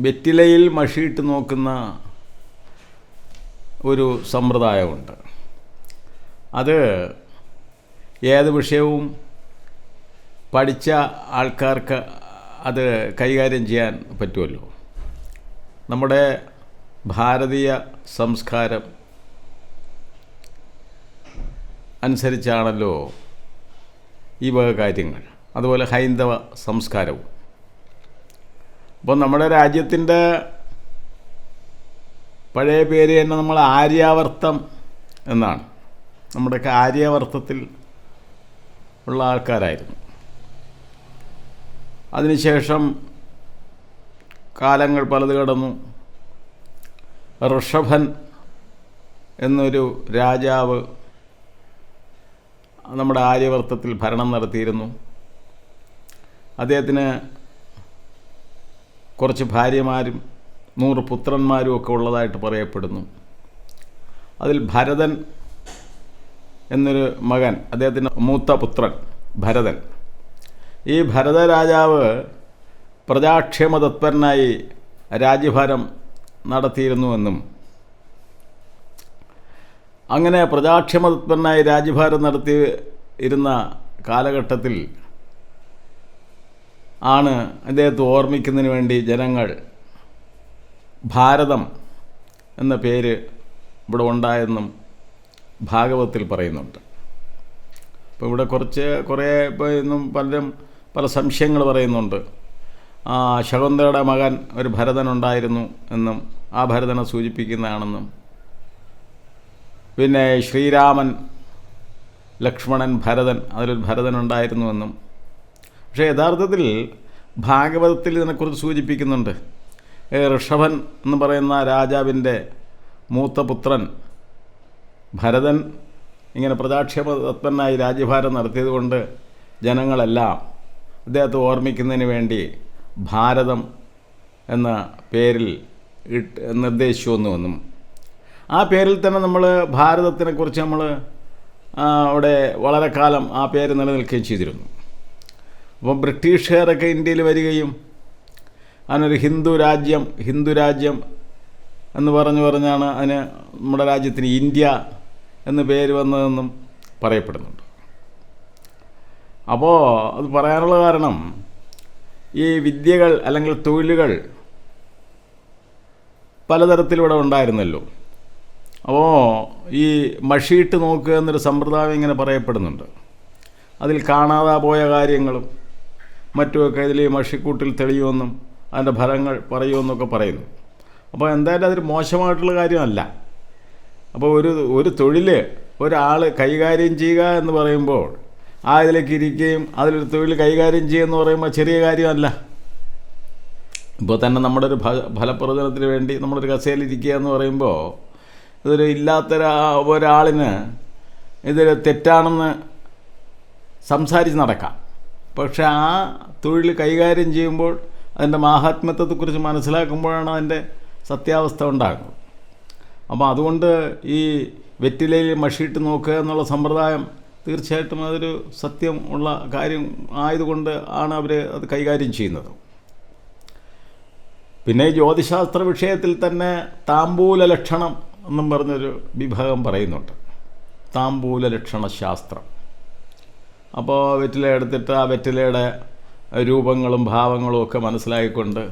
വെറ്റിലയിൽ മഷിയിട്ട് നോക്കുന്ന ഒരു സമ്പ്രദായമുണ്ട്. അത് ഏത് വിഷയവും പഠിച്ച ആൾക്കാർക്ക് അത് കൈകാര്യം ചെയ്യാൻ പറ്റുമല്ലോ. നമ്മുടെ ഭാരതീയ സംസ്കാരം അനുസരിച്ചാണല്ലോ ഈ വക കാര്യങ്ങൾ. അതുപോലെ ഹൈന്ദവ സംസ്കാരവും. അപ്പോൾ നമ്മുടെ രാജ്യത്തിന്റെ പഴയ പേര് തന്നെ നമ്മൾ ആര്യാവർത്തം എന്നാണ്. നമ്മുടെയൊക്കെ ആര്യാവർത്തത്തിൽ ഉള്ള ആൾക്കാരായിരുന്നു. അതിനുശേഷം കാലങ്ങൾ പലത് കടന്നു. ഋഷഭൻ എന്നൊരു രാജാവ് നമ്മുടെ ആര്യവർത്തത്തിൽ ഭരണം നടത്തിയിരുന്നു. അദ്ദേഹത്തിന് കുറച്ച് ഭാര്യമാരും നൂറ് പുത്രന്മാരും ഒക്കെ ഉള്ളതായിട്ട് പറയപ്പെടുന്നു. അതിൽ ഭരതൻ എന്നൊരു മകൻ അദ്ദേഹത്തിന്റെ മൂത്ത പുത്രൻ ഭരതൻ. ഈ ഭരതരാജാവ് പ്രജാക്ഷേമ തത്പരനായി രാജ്യഭാരം നടത്തിയിരുന്നുവെന്നും അങ്ങനെ പ്രജാക്ഷേമ തത്പരനായി രാജ്യഭാരം നടത്തി ഇരുന്ന കാലഘട്ടത്തിൽ ആണ് അദ്ദേഹത്തെ ഓർമ്മിക്കുന്നതിന് വേണ്ടി ജനങ്ങൾ ഭാരതം എന്ന പേര് ഇവിടെ ഉണ്ടായെന്നും ഭാഗവത്തിൽ പറയുന്നുണ്ട്. അപ്പോൾ ഇവിടെ കുറച്ച് കുറേ ഇപ്പോൾ ഇന്നും പലരും പല സംശയങ്ങൾ പറയുന്നുണ്ട്. ആ ശകുന്തളയുടെ മകൻ ഒരു ഭരതനുണ്ടായിരുന്നു എന്നും ആ ഭരതനെ സൂചിപ്പിക്കുന്നതാണെന്നും. പിന്നെ ശ്രീരാമൻ ലക്ഷ്മണൻ ഭരതൻ അതിലൊരു ഭരതനുണ്ടായിരുന്നുവെന്നും പക്ഷേ യഥാർത്ഥത്തിൽ ഭാഗവതത്തിൽ ഇതിനെക്കുറിച്ച് സൂചിപ്പിക്കുന്നുണ്ട്. ഋഷഭൻ എന്ന് പറയുന്ന രാജാവിന്റെ മൂത്ത പുത്രൻ ഭരതൻ ഇങ്ങനെ പ്രജാക്ഷേപ തത്പരനായി രാജ്യഭാരം നടത്തിയതുകൊണ്ട് ജനങ്ങളെല്ലാം അദ്ദേഹത്തെ ഓർമ്മിക്കുന്നതിന് വേണ്ടി ഭാരതം എന്ന പേരിൽ ഇട്ട് നിർദ്ദേശിച്ചു വന്നു. ആ പേരിൽ തന്നെ നമ്മൾ ഭാരതത്തിനെക്കുറിച്ച് നമ്മൾ അവിടെ വളരെ കാലം ആ പേര് നിലനിൽക്കുകയും ചെയ്തിരുന്നു. അപ്പോൾ ബ്രിട്ടീഷുകാരൊക്കെ ഇന്ത്യയിൽ വരികയും അതിനൊരു ഹിന്ദു രാജ്യം ഹിന്ദു രാജ്യം എന്ന് പറഞ്ഞു പറഞ്ഞാണ് അതിന് നമ്മുടെ രാജ്യത്തിന് ഇന്ത്യ എന്ന് പേര് വന്നതെന്നും പറയപ്പെടുന്നുണ്ട്. അപ്പോൾ അത് പറയാനുള്ള കാരണം ഈ വിദ്യകൾ അല്ലെങ്കിൽ തൊഴിലുകൾ പലതരത്തിലിവിടെ ഉണ്ടായിരുന്നല്ലോ. അപ്പോൾ ഈ മഷീട്ട് നോക്കുക എന്നൊരു സമ്പ്രദായം ഇങ്ങനെ പറയപ്പെടുന്നുണ്ട്. അതിൽ കാണാതെ പോയ കാര്യങ്ങളും മറ്റുമൊക്കെ ഇതിൽ മഷിക്കൂട്ടിൽ തെളിയുമെന്നും അതിന്റെ ഫലങ്ങൾ പറയുമെന്നൊക്കെ പറയുന്നു. അപ്പോൾ എന്തായാലും അതൊരു മോശമായിട്ടുള്ള കാര്യമല്ല. അപ്പോൾ ഒരു ഒരു തൊഴിൽ ഒരാൾ കൈകാര്യം ചെയ്യുക എന്ന് പറയുമ്പോൾ ആ ഇതിലേക്ക് ഇരിക്കുകയും അതിലൊരു തൊഴിൽ കൈകാര്യം ചെയ്യുക എന്ന് പറയുമ്പോൾ ചെറിയ കാര്യമല്ല. ഇപ്പോൾ തന്നെ നമ്മുടെ ഒരു ഫലപ്രചനത്തിന് വേണ്ടി നമ്മളൊരു കസേലിരിക്കുക എന്ന് പറയുമ്പോൾ ഇതൊരു ഇല്ലാത്ത ഒരാ- ഒരാളിന് ഇതൊരു തെറ്റാണെന്ന് സംസാരിച്ച് നടക്കാം. പക്ഷെ ആ തൊഴിൽ കൈകാര്യം ചെയ്യുമ്പോൾ അതിന്റെ മാഹാത്മ്യത്വത്തെക്കുറിച്ച് മനസ്സിലാക്കുമ്പോഴാണ് അതിന്റെ സത്യാവസ്ഥ ഉണ്ടാകുന്നത്. അപ്പോൾ അതുകൊണ്ട് ഈ വെറ്റിലയിൽ മഷിയിട്ട് നോക്കുക എന്നുള്ള സമ്പ്രദായം തീർച്ചയായിട്ടും അതൊരു സത്യം ഉള്ള കാര്യം ആയതുകൊണ്ട് ആണ് അവർ അത് കൈകാര്യം ചെയ്യുന്നത്. പിന്നെ ജ്യോതിശാസ്ത്ര വിഷയത്തിൽ തന്നെ താമ്പൂല ലക്ഷണം എന്നും പറഞ്ഞൊരു വിഭാഗം പറയുന്നുണ്ട്. താമ്പൂല ലക്ഷണ ശാസ്ത്രം അപ്പോൾ വെറ്റില എടുത്തിട്ട് ആ വെറ്റിലയുടെ രൂപങ്ങളും ഭാവങ്ങളും ഒക്കെ മനസ്സിലാക്കിക്കൊണ്ട്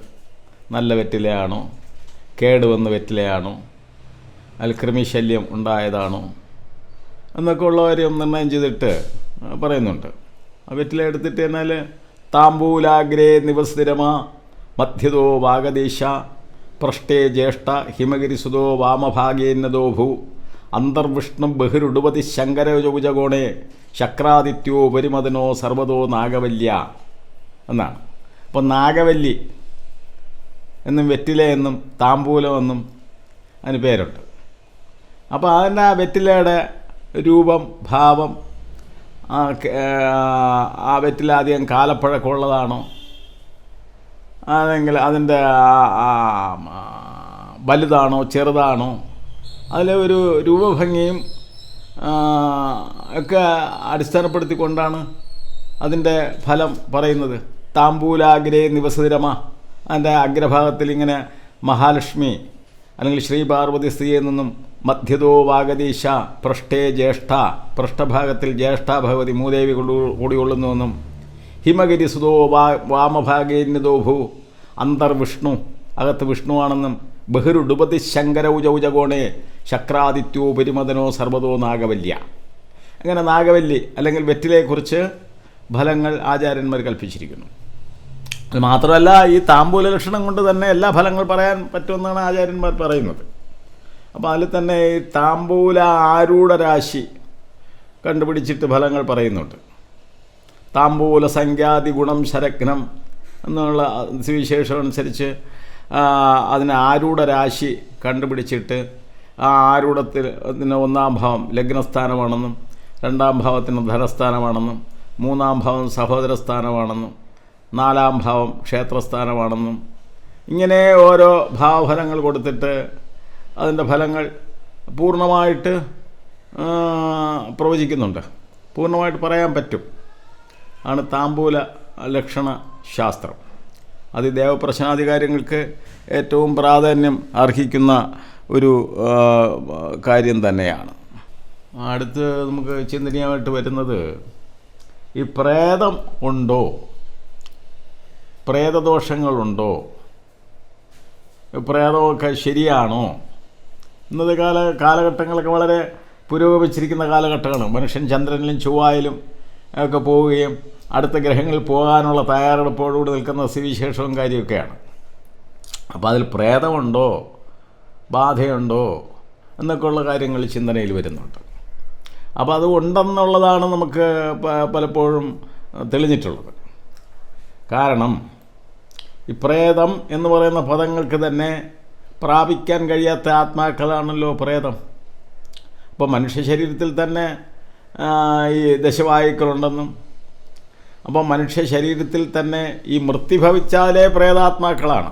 നല്ല വെറ്റിലയാണോ? കേടുവന്ന വെറ്റിലയാണോ? അതിൽ കൃമിശല്യം ഉണ്ടായതാണോ? എന്നൊക്കെ ഉള്ള കാര്യം നിർണയം ചെയ്തിട്ട് പറയുന്നുണ്ട്. ആ വെറ്റില എടുത്തിട്ട് എന്നാൽ താമ്പൂലാഗ്രേ നിവസ്ഥിരമ മധ്യതോ വാഗദേശ പൃഷ്ടേ ജ്യേഷ്ഠ ഹിമഗിരിസുതോ വാമഭാഗേന്നതോ ഭൂ അന്തർവിഷ്ണു ബഹിരുടുപതി ശങ്കരചൗജകോണേ ശക്രാദിത്യോ ഉപരിമതനോ സർവതോ നാഗവല്യ എന്നാണ്. അപ്പോൾ നാഗവല്ലി എന്നും വെറ്റില എന്നും താമ്പൂലമെന്നും അതിന് പേരുണ്ട്. അപ്പോൾ അതിന്റെ ആ വെറ്റിലയുടെ രൂപം ഭാവം ആ വെറ്റിലധികം കാലപ്പഴക്കമുള്ളതാണോ അല്ലെങ്കിൽ അതിന്റെ വലുതാണോ ചെറുതാണോ? അതിലെ ഒരു രൂപഭംഗിയും ഒക്കെ അടിസ്ഥാനപ്പെടുത്തിക്കൊണ്ടാണ് അതിന്റെ ഫലം പറയുന്നത്. താമ്പൂലാഗ്രേ നിവസതിരമ അതിന്റെ അഗ്രഭാഗത്തിൽ ഇങ്ങനെ മഹാലക്ഷ്മി അല്ലെങ്കിൽ ശ്രീ പാർവതി സ്ത്രീയിൽ നിന്നും മധ്യതോ വാഗതീശ പൃഷ്ഠേ ജ്യേഷ്ഠ പൃഷ്ഠഭാഗത്തിൽ ജ്യേഷ്ഠ ഭഗവതി മൂദേവി കൊണ്ടു കൂടികൊള്ളുന്നുവെന്നും ഹിമഗിരി സുതോ വാ വാമഭാഗേന്യതോ ഭൂ അന്തർവിഷ്ണു അകത്ത് വിഷ്ണുവാണെന്നും ബഹിരുടുപതി ശങ്കര ഉജൗജകോണേ ശക്രാദിത്യോ പരിമതനോ സർവതോ നാഗവല്യ. അങ്ങനെ നാഗവല്ലി അല്ലെങ്കിൽ വെറ്റിലെക്കുറിച്ച് ഫലങ്ങൾ ആചാര്യന്മാർ കൽപ്പിച്ചിരിക്കുന്നു. അത് മാത്രമല്ല ഈ താമ്പൂല ലക്ഷണം കൊണ്ട് തന്നെ എല്ലാ ഫലങ്ങൾ പറയാൻ പറ്റുമെന്നാണ് ആചാര്യന്മാർ പറയുന്നത്. അപ്പോൾ അതിൽ തന്നെ ഈ താമ്പൂല ആരൂഢ രാശി കണ്ടുപിടിച്ചിട്ട് ഫലങ്ങൾ പറയുന്നുണ്ട്. താമ്പൂല സംഖ്യാതി ഗുണം ശരഗ്നം എന്നുള്ള സുവിശേഷം അനുസരിച്ച് അതിന് ആരൂഢ രാശി കണ്ടുപിടിച്ചിട്ട് ആ ആരൂഢത്തിൽ ഒന്നാം ഭാവം ലഗ്നസ്ഥാനമാണെന്നും രണ്ടാം ഭാവത്തിന് ധനസ്ഥാനമാണെന്നും മൂന്നാം ഭാവം സഹോദരസ്ഥാനമാണെന്നും നാലാം ഭാവം ക്ഷേത്രസ്ഥാനമാണെന്നും ഇങ്ങനെ ഓരോ ഭാവഫലങ്ങൾ കൊടുത്തിട്ട് അതിന്റെ ഫലങ്ങൾ പൂർണമായിട്ട് പ്രവചിക്കുന്നുണ്ട്. പൂർണമായിട്ട് പറയാൻ പറ്റും. ആണ് താമ്പൂല ലക്ഷണ ശാസ്ത്രം. അത് ദേവപ്രശ്നാധികാരികൾക്ക് ഏറ്റവും പ്രാധാന്യം അർഹിക്കുന്ന ഒരു കാര്യം തന്നെയാണ്. അടുത്ത് നമുക്ക് ചിന്തനീയമായിട്ട് വരുന്നത് ഈ പ്രേതം ഉണ്ടോ? പ്രേതദോഷങ്ങളുണ്ടോ? പ്രേതമൊക്കെ ശരിയാണോ? ഇന്നത്തെ കാല കാലഘട്ടങ്ങളൊക്കെ വളരെ പുരോഗമിച്ചിരിക്കുന്ന കാലഘട്ടമാണ്. മനുഷ്യൻ ചന്ദ്രനിലും ചൊവ്വായിലും ഒക്കെ പോവുകയും അടുത്ത ഗ്രഹങ്ങളിൽ പോകാനുള്ള തയ്യാറെടുപ്പോടുകൂടി നിൽക്കുന്ന സ്ഥിതിവിശേഷവും കാര്യമൊക്കെയാണ് അപ്പോൾ അതിൽ പ്രേതമുണ്ടോ? ബാധയുണ്ടോ? എന്നൊക്കെയുള്ള കാര്യങ്ങൾ ചിന്തനയിൽ വരുന്നുണ്ട്. അപ്പോൾ അത് ഉണ്ടെന്നുള്ളതാണ് നമുക്ക് പലപ്പോഴും തെളിഞ്ഞിട്ടുള്ളത്. കാരണം ഈ പ്രേതം എന്ന് പറയുന്ന പദങ്ങൾക്ക് തന്നെ പ്രാപിക്കാൻ കഴിയാത്ത ആത്മാക്കളാണല്ലോ പ്രേതം. അപ്പോൾ മനുഷ്യ ശരീരത്തിൽ തന്നെ ഈ ദശവായുക്കളുണ്ടെന്നും അപ്പോൾ മനുഷ്യ ശരീരത്തിൽ തന്നെ ഈ മൃത്യുഭവിച്ചാലേ പ്രേതാത്മാക്കളാണ്.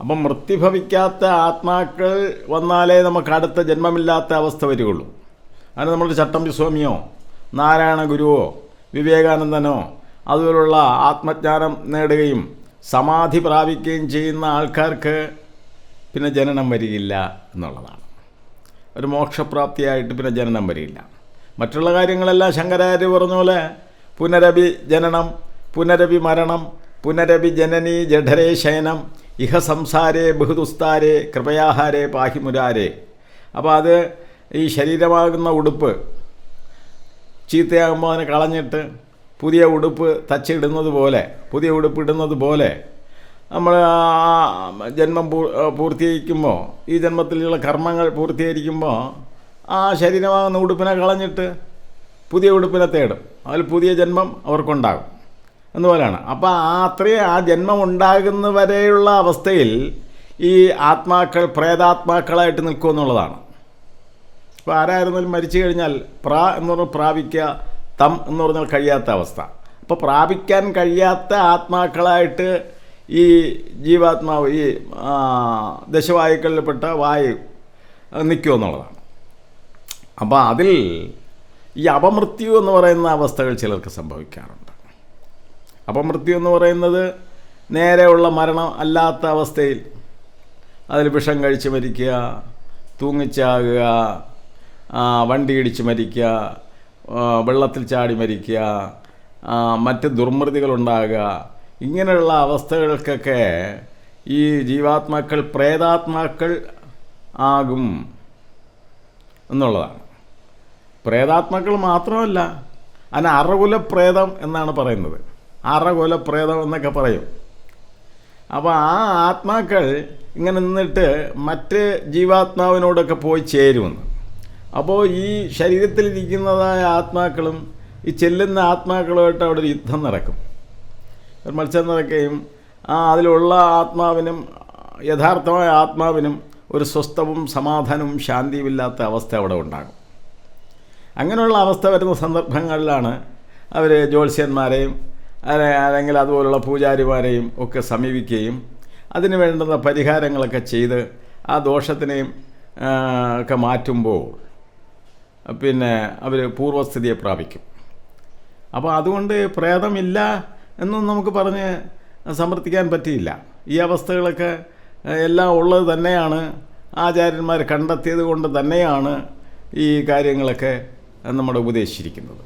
അപ്പം മൃത്യുഭവിക്കാത്ത ആത്മാക്കൾ വന്നാലേ നമുക്ക് അടുത്ത ജന്മമില്ലാത്ത അവസ്ഥ വരികയുള്ളൂ. അതിന് നമ്മൾ ചട്ടമ്പി സ്വാമിയോ നാരായണ ഗുരുവോ വിവേകാനന്ദനോ അതുപോലുള്ള ആത്മജ്ഞാനം നേടുകയും സമാധി പ്രാപിക്കുകയും ചെയ്യുന്ന ആൾക്കാർക്ക് പിന്നെ ജനനം വരികയില്ല എന്നുള്ളതാണ്. ഒരു മോക്ഷപ്രാപ്തിയായിട്ട് പിന്നെ ജനനം വരികയില്ല. മറ്റുള്ള കാര്യങ്ങളെല്ലാം ശങ്കരാചാര്യ പറഞ്ഞ പോലെ പുനരഭി ജനനം പുനരഭി മരണം പുനരഭി ജനനി ജഠരേ ശയനം ഇഹ സംസാരേ ബഹുദുസ്താരേ കൃപയാഹാരേ പാഹിമുരാരേ അപ്പോൾ അത് ഈ ശരീരമാകുന്ന ഉടുപ്പ് ചീത്തയാകുമ്പോൾ അതിനെ കളഞ്ഞിട്ട് പുതിയ ഉടുപ്പ് തച്ചിടുന്നത് പോലെ പുതിയ ഉടുപ്പ് ഇടുന്നത് പോലെ നമ്മൾ ജന്മം പൂർത്തീകരിക്കുമ്പോൾ ഈ ജന്മത്തിലുള്ള കർമ്മങ്ങൾ പൂർത്തീകരിക്കുമ്പോൾ ആ ശരീരമാകുന്ന ഉടുപ്പിനെ കളഞ്ഞിട്ട് പുതിയ ഉടുപ്പിനെ തേടും. അതിൽ പുതിയ ജന്മം അവർക്കുണ്ടാകും. എന്നുപോലെയാണ് അപ്പോൾ ആ അത്രയും ആ ജന്മം ഉണ്ടാകുന്നവരെയുള്ള അവസ്ഥയിൽ ഈ ആത്മാക്കൾ പ്രേതാത്മാക്കളായിട്ട് നിൽക്കും എന്നുള്ളതാണ്. ഇപ്പോൾ ആരായിരുന്നാലും മരിച്ചു കഴിഞ്ഞാൽ പ്ര എന്ന് പറഞ്ഞാൽ പ്രാപിക്കുക തം എന്ന് പറഞ്ഞാൽ കഴിയാത്ത അവസ്ഥ. അപ്പോൾ പ്രാപിക്കാൻ കഴിയാത്ത ആത്മാക്കളായിട്ട് ഈ ജീവാത്മാവ് ഈ ദശവായുക്കളിൽപ്പെട്ട വായു നിൽക്കുമെന്നുള്ളതാണ് അപ്പോൾ അതിൽ ഈ അപമൃത്യു എന്ന് പറയുന്ന അവസ്ഥകൾ ചിലർക്ക് സംഭവിക്കാറുണ്ട്. അപമൃത്യു എന്ന് പറയുന്നത് നേരെയുള്ള മരണം അല്ലാത്ത അവസ്ഥയിൽ അതിൽ വിഷം കഴിച്ച് മരിക്കുക തൂങ്ങിച്ചാകുക വണ്ടി ഇടിച്ച് മരിക്കുക വെള്ളത്തിൽ ചാടി മരിക്കുക മറ്റ് ദുർമൃതികളുണ്ടാകുക ഇങ്ങനെയുള്ള അവസ്ഥകൾക്കൊക്കെ ഈ ജീവാത്മാക്കൾ പ്രേതാത്മാക്കൾ ആകും എന്നുള്ളതാണ്. പ്രേതാത്മാക്കൾ മാത്രമല്ല അതിന് അറകുല പ്രേതം എന്നാണ് പറയുന്നത്. അറകുല പ്രേതം എന്നൊക്കെ പറയും. അപ്പോൾ ആ ആത്മാക്കൾ ഇങ്ങനെ നിന്നിട്ട് മറ്റ് ജീവാത്മാവിനോടൊക്കെ പോയി ചേരുമെന്ന്. അപ്പോൾ ഈ ശരീരത്തിലിരിക്കുന്നതായ ആത്മാക്കളും ഈ ചെല്ലുന്ന ആത്മാക്കളുമായിട്ട് അവിടെ യുദ്ധം നടക്കും. മത്സരം നടക്കുകയും ആ അതിലുള്ള ആത്മാവിനും യഥാർത്ഥമായ ആത്മാവിനും ഒരു സ്വസ്ഥവും സമാധാനവും ശാന്തിയുമില്ലാത്ത അവസ്ഥ അവിടെ ഉണ്ടാകും. അങ്ങനെയുള്ള അവസ്ഥ വരുന്ന സന്ദർഭങ്ങളിലാണ് അവർ ജ്യോത്സ്യന്മാരെയും അല്ലെ- അല്ലെങ്കിൽ അതുപോലുള്ള പൂജാരിമാരെയും ഒക്കെ സമീപിക്കുകയും അതിന് വേണ്ടുന്ന പരിഹാരങ്ങളൊക്കെ ചെയ്ത് ആ ദോഷത്തിനെയും ഒക്കെ മാറ്റുമ്പോൾ പിന്നെ അവർ പൂർവസ്ഥിതിയെ പ്രാപിക്കും. അപ്പോൾ അതുകൊണ്ട് പ്രേതമില്ല എന്നും നമുക്ക് പറഞ്ഞ് സമർത്ഥിക്കാൻ പറ്റിയില്ല. ഈ അവസ്ഥകളൊക്കെ എല്ലാം ഉള്ളത് തന്നെയാണ്. ആചാര്യന്മാർ കണ്ടെത്തിയത് കൊണ്ട് തന്നെയാണ് ഈ കാര്യങ്ങളൊക്കെ നമ്മുടെ ഉപദേശിച്ചിരിക്കുന്നത്.